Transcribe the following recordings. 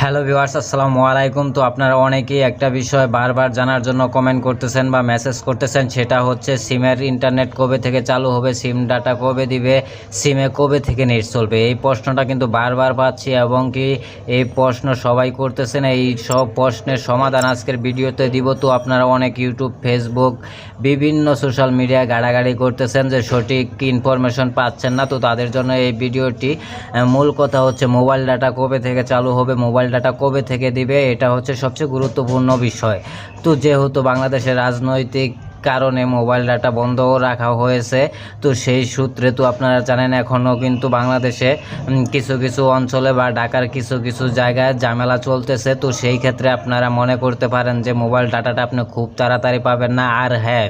Hello viewers, আসসালামু আলাইকুম। তো আপনারা অনেকেই একটা বিষয় বারবার জানার জন্য কমেন্ট করতেছেন বা মেসেজ করতেছেন, সেটা হচ্ছে সিমের ইন্টারনেট কবে থেকে চালু হবে, সিম ডাটা কবে দিবে, সিমে কবে থেকে নেট চলবে? এই প্রশ্নটা কিন্তু বারবার পাচ্ছি এবং কি এই প্রশ্ন সবাই করতেছেন। এই সব প্রশ্নের সমাধান আজকের ভিডিওতে দিব। তো আপনারা অনেক ইউটিউব ফেসবুক বিভিন্ন সোশ্যাল মিডিয়ায় গাড়াগাড়ি করতেছেন যে সঠিক ইনফরমেশন পাচ্ছেন না। তো তাদের জন্য এই ভিডিওটি মূল কথা হচ্ছে মোবাইল ডাটা কবে থেকে চালু হবে মোবাইল ডাটা কবে থেকে দিবে, এটা হচ্ছে সবচেয়ে গুরুত্বপূর্ণ বিষয়। তো যেহেতু বাংলাদেশের রাজনৈতিক কারণে মোবাইল ডাটা বন্ধ রাখা হয়েছে, তো সেই সূত্রে তো আপনারা জানেন এখনও কিন্তু বাংলাদেশে কিছু কিছু অঞ্চলে বা ঢাকার কিছু কিছু জায়গায় ঝামেলা চলতেছে। তো সেই ক্ষেত্রে আপনারা মনে করতে পারেন যে মোবাইল ডাটাটা আপনি খুব তাড়াতাড়ি পাবেন না, আর হ্যাঁ।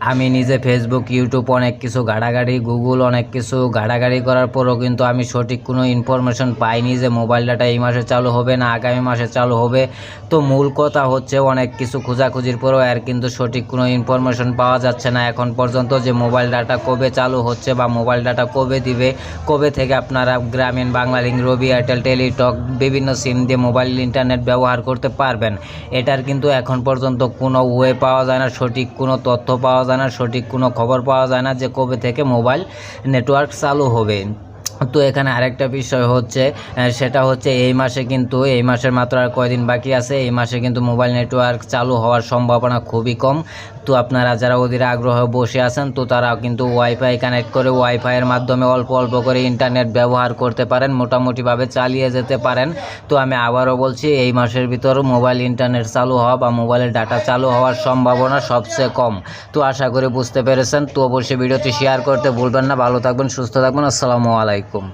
আমি নিজে ফেসবুক ইউটিউব অনেক কিছু গাড়াগাড়ি গুগল অনেক কিছু গাড়াগাড়ি করার পরও কিন্তু আমি সঠিক কোনো ইনফরমেশন পাইনি যে মোবাইল ডাটা এই মাসে চালু হবে না আগামী মাসে চালু হবে। তো মূল কথা হচ্ছে অনেক কিছু খোঁজাখুঁজির পরেও আর কিন্তু সঠিক কোনো ইনফরমেশন পাওয়া যাচ্ছে না। এখন পর্যন্ত যে মোবাইল ডাটা কবে চালু হচ্ছে বা মোবাইল ডাটা কবে দিবে, কবে থেকে আপনারা গ্রামীণ বাংলালিংক রবি এয়ারটেল, টেলিটক বিভিন্ন সিম দিয়ে মোবাইল ইন্টারনেট ব্যবহার করতে পারবেন। এটার কিন্তু এখন পর্যন্ত কোনো ওয়ে পাওয়া যায় না, সঠিক কোনো তথ্য পাওয়া যায় না সঠিক কোনো খবর পাওয়া যায় না যে কবে থেকে মোবাইল নেটওয়ার্ক চালু হবে। তো এখানে আরেকটা বিষয় হচ্ছে সেটা হচ্ছে এই মাসে কিন্তু, এই মাসের মাত্র আর কয়দিন বাকি আছে, এই মাসে কিন্তু মোবাইল নেটওয়ার্ক চালু হওয়ার সম্ভাবনা খুবই কম। তো আপনারা যারা ওদের আগ্রহে বসে আছেন, তো তারা কিন্তু ওয়াইফাই কানেক্ট করে ওয়াইফাইয়ের মাধ্যমে অল্প অল্প করে ইন্টারনেট ব্যবহার করতে পারেন, মোটামুটিভাবে চালিয়ে যেতে পারেন। তো আমি আবারও বলছি, এই মাসের ভিতর মোবাইল ইন্টারনেট চালু হওয়া বা মোবাইলের ডাটা চালু হওয়ার সম্ভাবনা সবচেয়ে কম। তো আশা করি বুঝতে পেরেছেন। তো অবশ্যই ভিডিওটি শেয়ার করতে ভুলবেন না। ভালো থাকবেন, সুস্থ থাকবেন। আসসালামু আলাইকুম।